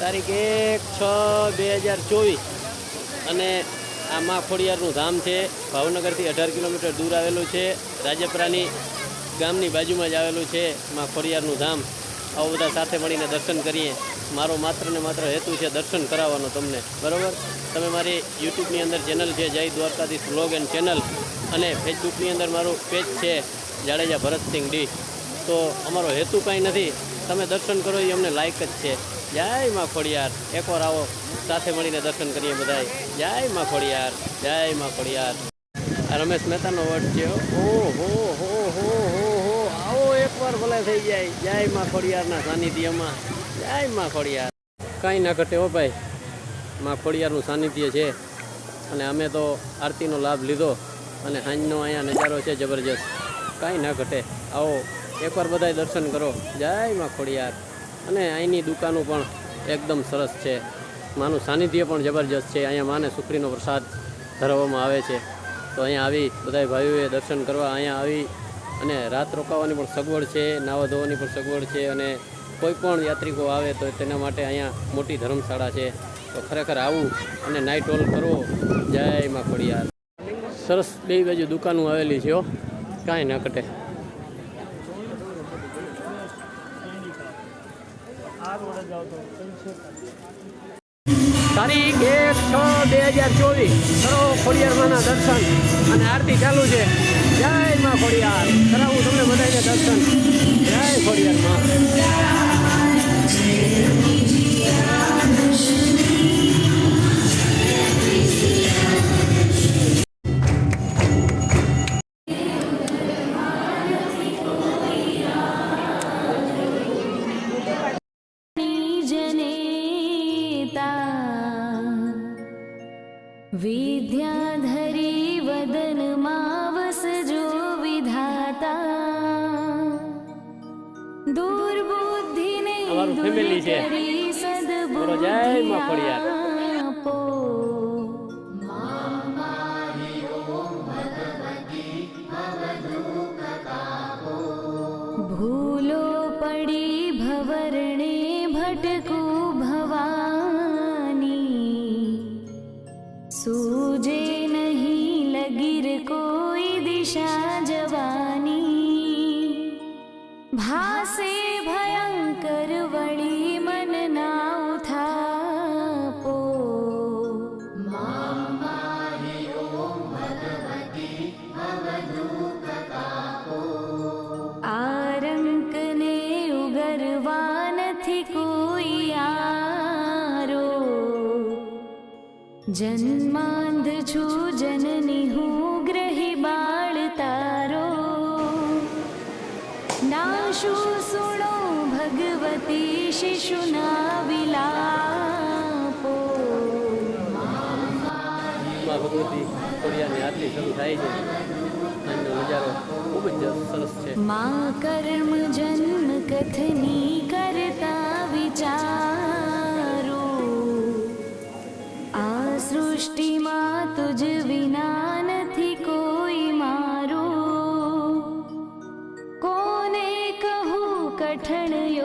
તારીખ એક, છ, બે હજાર ચોવીસ. અને આ મા ખોડિયારનું ધામ છે. ભાવનગરથી અઢાર કિલોમીટર દૂર આવેલું છે. રાજપરાની ગામની બાજુમાં જ આવેલું છે મા ખોડિયારનું ધામ. આવું બધા સાથે મળીને દર્શન કરીએ. મારો માત્ર ને માત્ર હેતુ છે દર્શન કરાવવાનો તમને. બરાબર? તમે મારી યુટ્યુબની અંદર ચેનલ છે, જય દ્વારકાધીશ વ્લોગ એન્ડ ચેનલ. અને ફેસબુકની અંદર મારું પેજ છે, જાડેજા ભરતસિંહ ડી. તો અમારો હેતુ કાંઈ નથી. તમે દર્શન કરો, એ અમને લાયક જ છે. જય માં ખોડિયાર એકવાર આવો, સાથે મળીને દર્શન કરીએ બધાય. જય માં ખોડિયાર જય માં ખોડિયાર રમેશ મહેતાનો વર્ડ છે ઓ હો હો હો હો હો આવો એકવાર ભલે થઈ જાય. જય માં ખોડિયારના સાનિધ્યમાં. જય માં ખોડિયાર કાંઈ ના ઘટે હો ભાઈ. માં ખોડિયારનું સાનિધ્ય છે. અને અમે તો આરતીનો લાભ લીધો અને સાંજનો અહીંયા નજારો છે જબરજસ્ત. કાંઈ ના ઘટે. આવો, એકવાર બધાય દર્શન કરો. જય માં ખોડિયાર અને અહીંની દુકાનો પણ એકદમ સરસ છે. માનું સાનિધ્ય પણ જબરજસ્ત છે. અહીંયા માને સુખડીનો પ્રસાદ ધરાવવામાં આવે છે. તો અહીંયા આવી બધાય ભાઈઓએ દર્શન કરવા અહીંયા આવી અને રાત રોકાવાની પણ સગવડ છે, નાવા ધોવાની પણ સગવડ છે અને કોઈ પણ યાત્રિકો આવે તો તેના માટે અહીંયા મોટી ધર્મશાળા છે. તો ખરેખર આવું અને નાઇટ હોલ કરવો જય માં ખોડિયાર. સરસ બે બાજુ દુકાનો આવેલી છે કાંઈ ન કટે તારીખ એક છ બે હજાર ચોવીસ. કરો ખોડિયારમાંના દર્શન અને આરતી ચાલુ છે. જય માં ખોડિયાર. કરાવું તમને બધાને દર્શન. જય ખોડિયારમાં વિદ્યાધરી વદનમાં વસજો વિધાતા દુર્બુદ્ધિને દૂર કરી સદબુદ્ધિ આપો ભૂલો પડી ભવરણે ભટકો સૂજે નહીં લગીર કોઈ દિશા જવાની ભાસે જન્માંધ છું જનની હું ગ્રહી બાળ તારો. નાશુ સુણો ભગવતી શિશુના વિલાપો. માં ભગવતી ખોડિયારની આરતી શરૂ થાય છે. સાંજનો નજારો ખૂબ જ સરસ છે. મા કર્મ જન્મ કથની કરતા turn to your